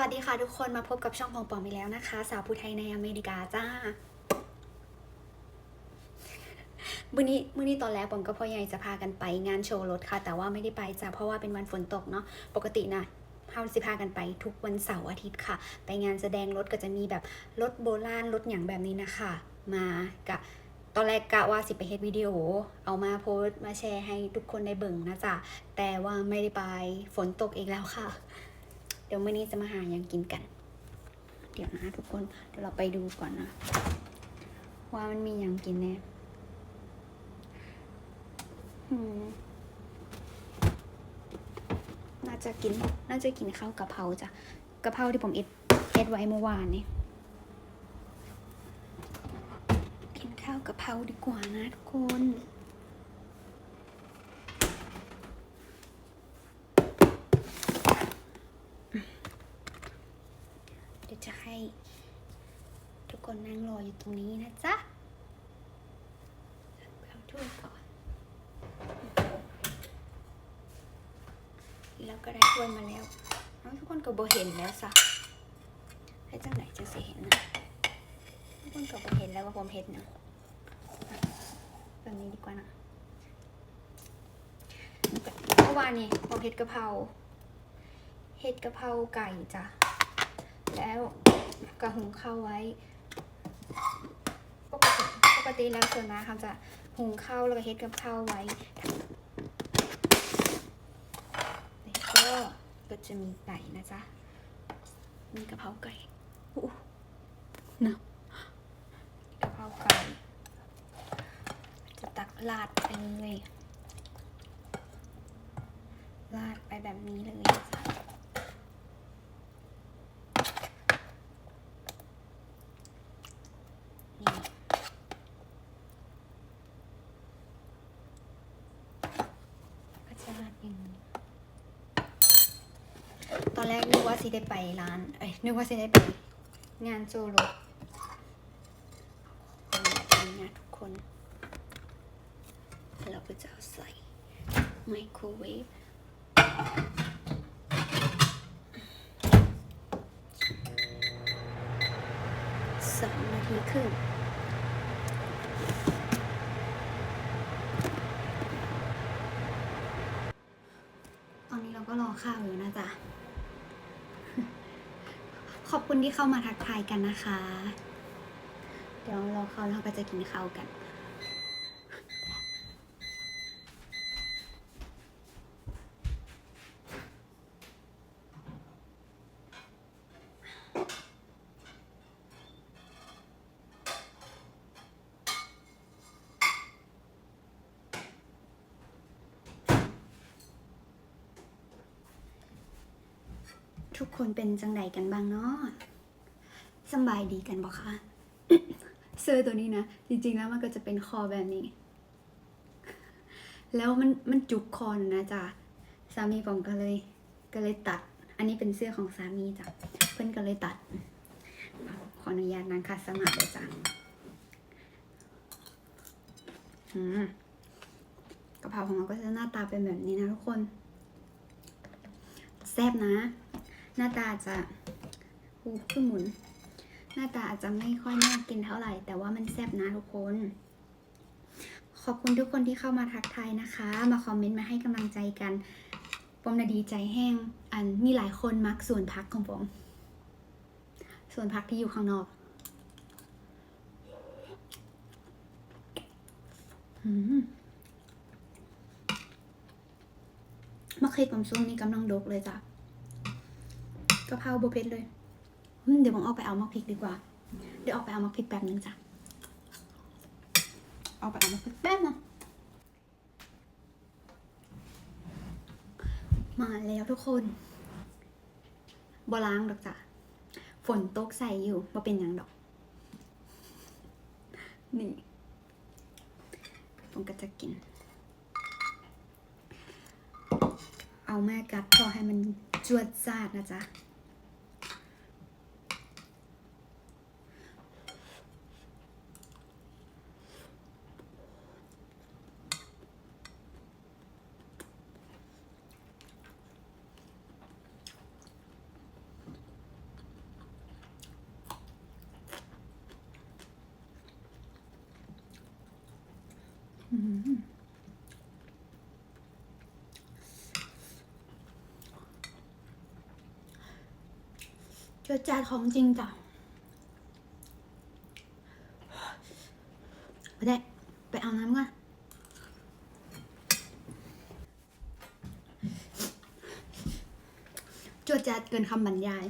วัสดีค่ะทุกคนมาพบกับช่องของปอมอีกแล้วนะคะ สาวผู้ไทยในอเมริกาจ้ามื่อนี้มื่อนี้ตอนแรกปอมก็พ่อใหญ่จะพากันไปงานโชว์รถค่ะ แต่ว่าไม่ได้ไปจ้ะเพราะว่าเป็นวันฝนตกเนาะปกตินะเฮาสิพากันไปทุกวันเสาร์อาทิตย์ค่ะ ไปงานแสดงรถก็จะมีแบบรถโบราณรถอย่างแบบนี้นะคะ มากะตอนแรกกะว่าสิไปเฮ็ดวิดีโอ เอามาโพสต์มาแชร์ให้ทุกคนได้เบิ่งนะจ๊ะแต่ว่าไม่ได้ไปฝนตกอีกแล้วค่ะ เดี๋ยวเมื่อนี้จะมาหายังกินกัน เดี๋ยวนะทุกคนเดี๋ยวเราไปดูก่อนนะ ว่ามันมียังกินแน่อืมน่าจะกิน น่าจะกินข้าวกะเพราจ้ะกะเพราที่ผมเอ็ดเอ็ดไว้เมื่อวานนี่กินข้าวกะเพราดีกว่านะทุกคน เดี๋ยวจะให้ ทุก คนนั่งรออยู่ตรงนี้นะจ๊ะเอาถ้วยก่อน แล้วก็ได้ถ้วยมาแล้วเอาทุกคนก็บ่เห็นแล้วสะให้จังไหนจะสิเห็นนะทุกคนก็บ่เห็นแล้วว่าผมเห็นนะแบบนี้ดีกว่านะเมื่อวานนี้ผมเห็ดกะเพราเห็ดกะเพราไก่จ้ะแล้วกระหุงข้าวไว้ ปกติแล้วส่วนมากเขาจะหุงข้าวแล้วก็เฮ็ดกับข้าวไว้แล้วก็ก็จะมีไก่นะจ๊ะ มีกะเพราไก่นะกะเพราไก่ จะตักราดไปเลยราดไปแบบนี้เลยนะจ๊ะ นี่ก็จะราดอย่างนี้ ตอนแรกนึกว่าสิได้ไปร้าน เอ้ยนึกว่าสิได้ไปงานโซโลเป็นแบบนี้นะทุกคน เราก็จะใส่ไมโครเวฟสองนาทีครึ่งตอนนี้เราก็รอข้าวอยู่นะจ๊ะ ขอบคุณที่เข้ามาทักทายกันนะคะ เดี๋ยวรอข้าเราก็จะกินข้าวกัน ทุกคนเป็นจังไดกันบ้างเนาะสบายดีกันบอกคะเสื้อตัวนี้นะ จริงๆแล้วมันก็จะเป็นคอแบบนี้ แล้วมันมันจุกคอนะจ๊ะสามีผมก็เลยก็เลยตัด อันนี้เป็นเสื้อของสามีจ้ะเพื่อนก็เลยตัด ขออนุญาตนางคัดสมาธิเลยจ้ะอืมกะเพราของเราก็จะหน้าตาเป็นแบบนี้นะทุกคน แซ่บนะ หน้าตาจะหูขึ้นหมุน หน้าตาอาจจะไม่ค่อยน่ากินเท่าไหร่ แต่ว่ามันแซ่บนะทุกคน ขอบคุณทุกคนที่เข้ามาทักทายนะคะ มาคอมเมนต์มาให้กำลังใจกันผมนะดีใจแห้ง อันมีหลายคนมักส่วนพักของผมส่วนพักที่อยู่ข้างนอกมะเขือผมซุ่มนี่กำลังดกเลยจ้ะ กะเพราโบเพชรเลยเดี๋ยวผมออกไปเอามะพริกดีกว่า เดี๋ยวออกไปเอามะพริกแป๊บนึงจ้ะออกไปเอามะพริกแป๊บนึงมาแล้วทุกคนบล้างดอกจ้ะ ฝนตกใส่อยู่มาเป็นย่างดอก นี่ผมก็จะกิน เอาแม่กัดพอให้มันจวดจาดนะจ๊ะ เจอจานของจริงจ้ะไปได้ ไปเอาน้ำก่อนจวดจัดเกินคำบรรยาย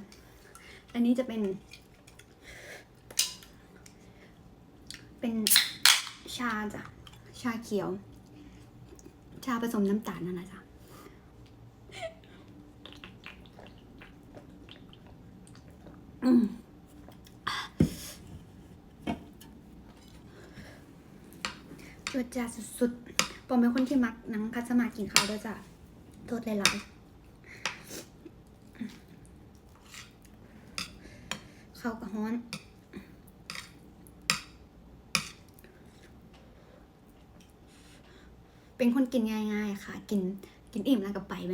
อันนี้จะเป็น เป็นชาจ้ะ ชาเขียว ชาผสมน้ำตาลนั่นแหละจ้ะจวดจ้าสุดๆปอมเป็นคนที่มักนังคัดสมากินข้าวด้วยจ้ะโทษหลายๆข้าวกับฮ้อน เป็นคนกินง่ายๆค่ะ กินกินอิ่มแล้วก็ไปไป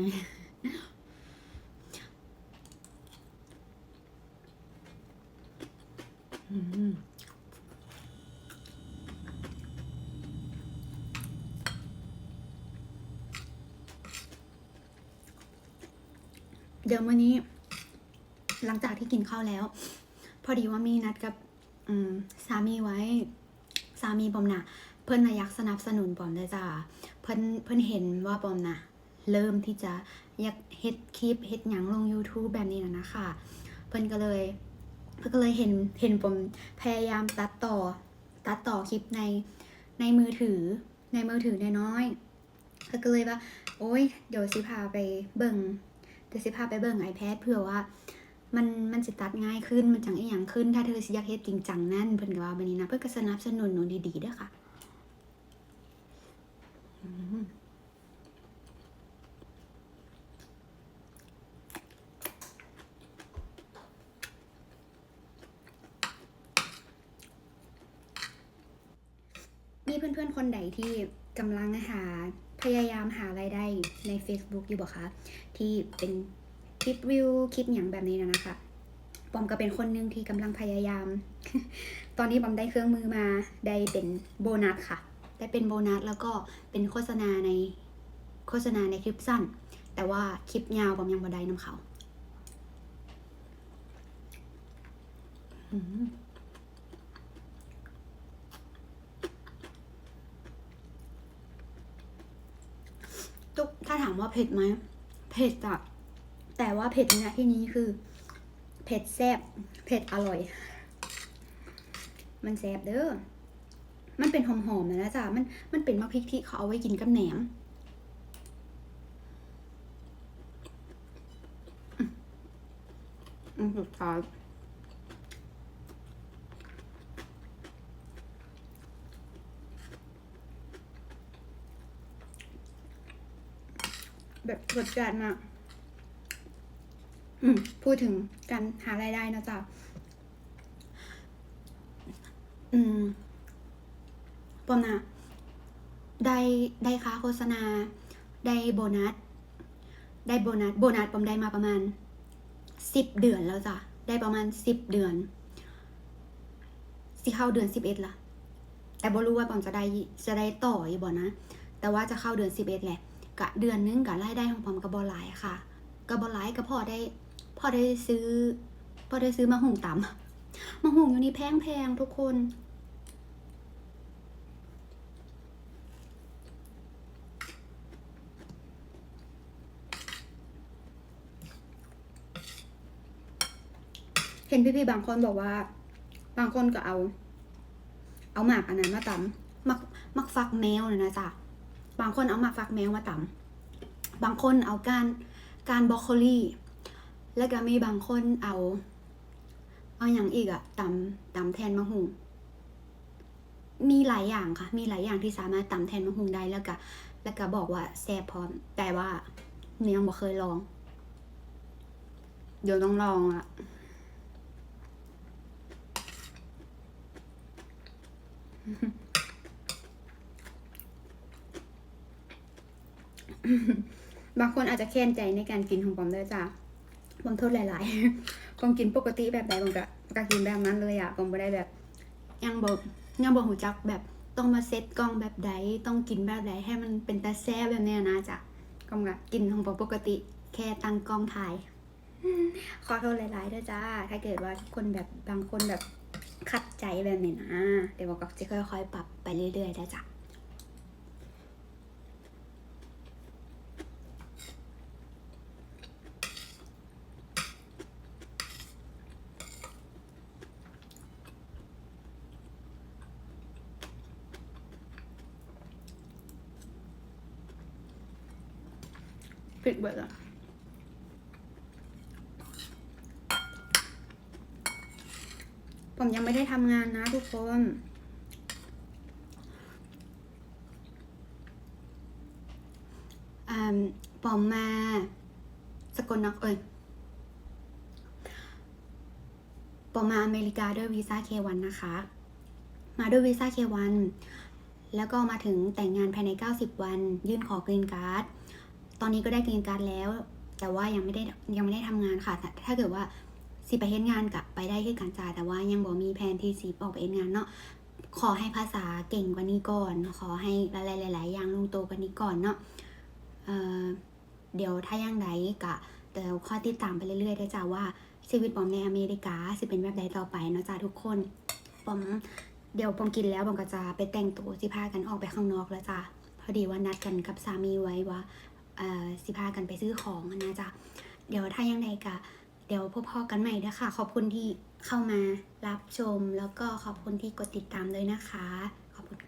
อืมเดี๋ยววันนี้ หลังจากที่กินข้าวแล้ว พอดีว่ามีนัดกับสามีไว้ สามีปอมน่ะ เพิ่นน่ะอยากสนับสนุนปอมด้วยจ้าเพิ่นเพิ่นเห็นว่าปอมนะเริ่มที่จะอยากเฮ็ดคลิปเฮ็ดหยังลง YouTube แบบนี้นะนะคะ เพิ่นก็เลยเพิ่นก็เลยเห็นเห็นปอมพยายามตัดต่อตัดต่อคลิปในในมือถือในมือถือน้อยๆเพิ่นก็เลยว่า โอ๊ยเดี๋ยวสิพาไปเบิ่งเดี๋ยวสิพาไปเบิ่ง iPad เพื่อว่ามันมันสิตัดง่ายขึ้นมันจังอีหยังขึ้น ถ้าเธอสิอยากเฮ็ดจริงจังนั่นเพิ่นก็ว่าแบบนี้นะเพิ่นก็สนับสนุนหนูดีๆด้อค่ะ มีเพื่อนๆ คนใดที่กำลังหาพยายามหารายได้ใน Facebook อยู่บ่คะที่เป็นคลิปวิวคลิปอย่างแบบนี้นะนะคะปอมก็เป็นคนหนึ่งที่กำลังพยายาม ตอนนี้ปอมได้เครื่องมือมาได้เป็นโบนัสค่ะ ได้เป็นโบนัสแล้วก็เป็นโฆษณาในโฆษณาในคลิปสั้น แต่ว่าคลิปยาวปอมยังบ่ได้นำเขา อืม ตุ๊กถ้าถามว่าเผ็ดไหมเผ็ดอะแต่ว่าเผ็ดในที่นี้คือ เผ็ดแซ่บเผ็ดอร่อย มันแซ่บเด้อมันเป็นหอมๆนะนะจ๊ะมันมันเป็นมะพริกที่เขาเอาไว้กินกับแหนมอืมอืมสุดท้ายแบบ รสจัดมากอืมพูดถึงการหารายได้นะจ๊ะอืมปอมนะได้ได้ค่าโฆษณา ได้โบนัส ได้โบนัส โบนัสปอมได้มาประมาณสิบเดือนแล้วจ้ะ ได้ประมาณสิบเดือน สิเข้าเดือนสิบเอ็ดละแต่บ่รู้ว่าปอมจะได้จะได้ต่ออยู่บ่นะ แต่ว่าจะเข้าเดือนสิบเอ็ดแหละ กะเดือนนึงกะรายได้ของผมก็บ่หลายค่ะก็บ่หลายก็พอได้พอได้ซื้อพอได้ซื้อมาหุงตำมาหุงอยู่นี่แพงๆทุกคน เห็นพี่ๆบางคนบอกว่า บางคนก็เอา เอาหมากอันนั้นมาตำมักมักฟักแมวนะนะจ๊ะ บางคนเอาหมากฟักแมวมาตำบางคนเอาการการบรอกโคลีแล้วก็มีบางคนเอา เอาอย่างอีกอะตำตำแทนมะฮุงมีหลายอย่างค่ะ มีหลายอย่างที่สามารถตำแทนมะฮุงได้แล้วก็แล้วก็บอกว่าแซ่บพร้อม แต่ว่าหนูยังบ่เคยลอง เดี๋ยวต้องลองอะ บางคนอาจจะแค้นใจในการกินของปอมด้วยจ้ะปอมโทษหลายๆปอมกินปกติแบบใดปอมก็ก็กินแบบนั้นเลยอะปอมไม่ได้แบบ ยังบอกยังบอกหูจักแบบต้องมาเซตกล้องแบบใดต้องกินแบบใดให้มันเป็นตาแซ่บแบบเนี้ยนะจ๊ะก็แบบกินของปกติแค่ตั้งกล้องถ่าย ขอโทษหลายๆด้วยจ้า ถ้าเกิดว่าทุกคนแบบบางคนแบบขัดใจแบบนี้นะ เดี๋ยวบอกก็จะค่อยๆ ปรับไปเรื่อยๆได้จ้ะ ปิดเบิดอะผมยังไม่ได้ทำงานนะทุกคนอ่าปอมมา สกลนครเอ้ยปอมมาอเมริกาด้วยวีซ่า K1 นะคะ มาด้วยวีซ่า K1 แล้วก็มาถึงแต่งงานภายใน 90 วัน ยื่นขอกรีนการ์ด ตอนนี้ก็ได้กรีนการแล้ว แต่ว่ายังไม่ได้ยังไม่ได้ทำงานค่ะแต่ถ้าเกิดว่าสิไปเฮ็ดงานกับไปได้คือการจ่ายแต่ว่ายังบ่มีแผนที่สิออกไปเฮ็ดงานเนาะขอให้ภาษาเก่งกว่านี้ก่อน ขอให้หลายๆหลายๆอย่างลงตัวกว่านี้ก่อนเนาะเเดี๋ยวถ้ายังไดกะเดี๋ยวข้อติดตามไปเรื่อยๆได้จ้าว่าชีวิตปอมในอเมริกาสิเป็นแบบใดต่อไปเนาะจ้าทุกคนปอมเดี๋ยวปอมกินแล้วปอมก็จะไปแต่งตัวสิพากันออกไปข้างนอกแล้วจ้าพอดีว่านัดกันกับสามีไว้ว่า สิพากันไปซื้อของนะจ๊ะเดี๋ยวถ้ายังไงกะเดี๋ยวพบพอกันใหม่นะคะขอบคุณที่เข้ามารับชม แล้วก็ขอบคุณที่กดติดตามเลยนะคะ ขอบคุณ